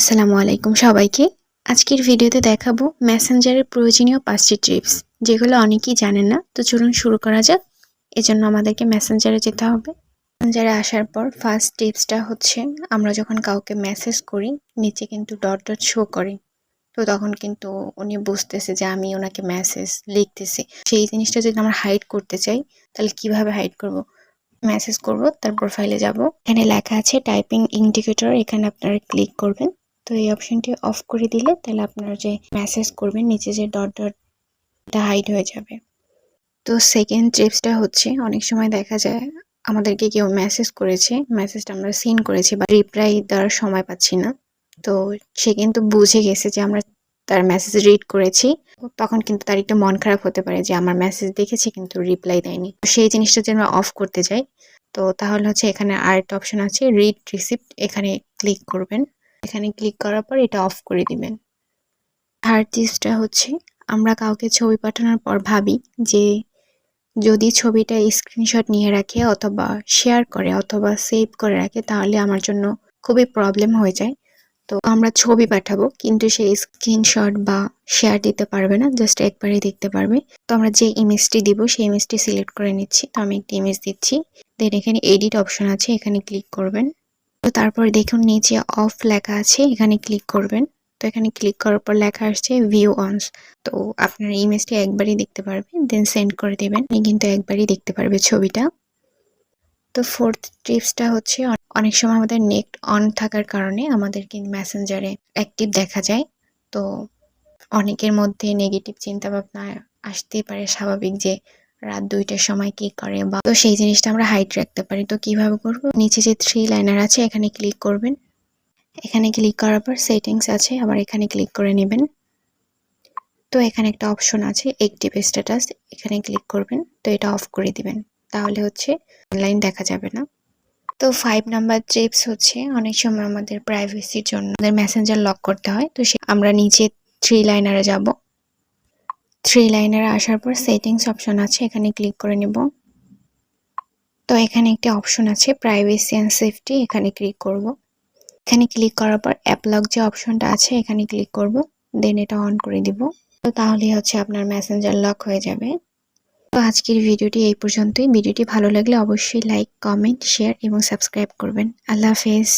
আসসালামু আলাইকুম সবাইকে। আজকের ভিডিওতে দেখাবো মেসেঞ্জারের প্রয়োজনীয় পাঁচটি টিপস যেগুলো অনেকেই জানেন না। তো চলুন শুরু করা যাক। এজন্য আমাদেরকে মেসেঞ্জারে যেতে হবে। মেসেঞ্জারে আসার পর ফার্স্ট টিপসটা হচ্ছে, আমরা যখন কাউকে মেসেজ করি, নিচে কিন্তু ডট ডট শো করে। তো তখন কিন্তু উনি বুঝতেছে যে আমি ওনাকে মেসেজ লিখতেছি। সেই জিনিসটা যদি আমরা হাইড করতে চাই, তাহলে কীভাবে হাইড করব? মেসেজ করব, তার প্রোফাইলে যাব। এখানে লেখা আছে টাইপিং ইন্ডিকেটর এখানে আপনারা ক্লিক করবেন। তো এই অপশনটি অফ করে দিলে তাহলে আপনারা যে মেসেজ করবেন, নিচে যে ডট ডটটা হাইড হয়ে যাবে। তো সেকেন্ড টিপসটা হচ্ছে, অনেক সময় দেখা যায় আমাদেরকে কেউ মেসেজ করেছে মেসেজটা আমরা সিন করেছি বা রিপ্লাই দেওয়ার সময় পাচ্ছি না। তো সে কিন্তু বুঝে গেছে যে আমরা তার মেসেজ রিড করেছি, তখন কিন্তু তার একটু মন খারাপ হতে পারে যে আমার মেসেজ দেখেছি কিন্তু রিপ্লাই দেয়নি। তো সেই জিনিসটা যদি আমরা অফ করতে যাই, তো তাহলে হচ্ছে এখানে আরেকটা অপশন আছে রিড রিসিপ্ট এখানে ক্লিক করবেন। এখানে ক্লিক করার পর এটা অফ করে দিবেন। থার্ড টিপসটা হচ্ছে, আমরা কাউকে ছবি পাঠানোর পর ভাবি যে যদি ছবিটা স্ক্রিনশট নিয়ে রাখে অথবা শেয়ার করে অথবা সেভ করে রাখে, তাহলে আমার জন্য খুবই প্রবলেম হয়ে যায়। তো আমরা ছবি পাঠাবো, কিন্তু সেই স্ক্রিনশট বা শেয়ার দিতে পারবে না জাস্ট একবারেই দেখতে পারবে। তো আমরা যে ইমেজটি দিব, সেই ইমেজটি সিলেক্ট করে নিচ্ছি। তো আমি একটি ইমেজ দিচ্ছি। দেন এখানে এডিট অপশন আছে, এখানে ক্লিক করবেন। তো তারপর দেখুন নিচে অফ লেখা আছে, এখানে ক্লিক করবেন। তো এখানে ক্লিক করার পর লেখা আসছে ভিউ অনস তো আপনার ইমেজটি একবারই দেখতে পারবে দেন সেন্ড করে দেবেন। কিন্তু একবারই দেখতে পারবে ছবিটা। তো ফোর্থ টিপসটা হচ্ছে, অনেক সময় আমাদের নেট অন থাকার কারণে আমাদের কিন্তু মেসেঞ্জারে অ্যাক্টিভ দেখা যায়। তো অনেকের মধ্যে নেগেটিভ চিন্তা ভাবনা আসতেই পারে স্বাভাবিক যে রাত দুইটার সময় কি করে বা তো সেই জিনিসটা আমরা হাইট রাখতে পারি। তো কীভাবে করব? নিচে যে থ্রি লাইনার আছে, এখানে ক্লিক করবেন। এখানে ক্লিক করার পর সেটিংস আছে, আবার এখানে ক্লিক করে নেবেন। তো এখানে একটা অপশন আছে অ্যাক্টিভ স্ট্যাটাস এখানে ক্লিক করবেন। তো এটা অফ করে দিবেন। তাহলে হচ্ছে অনলাইন দেখা যাবে না। তো ফাইভ নাম্বার টিপস হচ্ছে, অনেক সময় আমাদের প্রাইভেসির জন্য আমাদের মেসেঞ্জার লক করতে হয়। তো সে আমরা নিচে থ্রি লাইনারে যাব। থ্রি লাইনারে আসার পর সেটিংস অপশন আছে, এখানে ক্লিক করে নেব। তো এখানে একটি অপশন আছে প্রাইভেসি অ্যান্ড সেফটি এখানে ক্লিক করব। এখানে ক্লিক করার পর অ্যাপলক যে অপশনটা আছে, এখানে ক্লিক করব। দেন এটা অন করে দিব। তো তাহলে হচ্ছে আপনার মেসেঞ্জার লক হয়ে যাবে। তো আজকের ভিডিওটি এই পর্যন্তই। ভিডিওটি ভালো লাগলে অবশ্যই লাইক কমেন্ট শেয়ার এবং সাবস্ক্রাইব করবেন। আল্লাহ হাফেজ।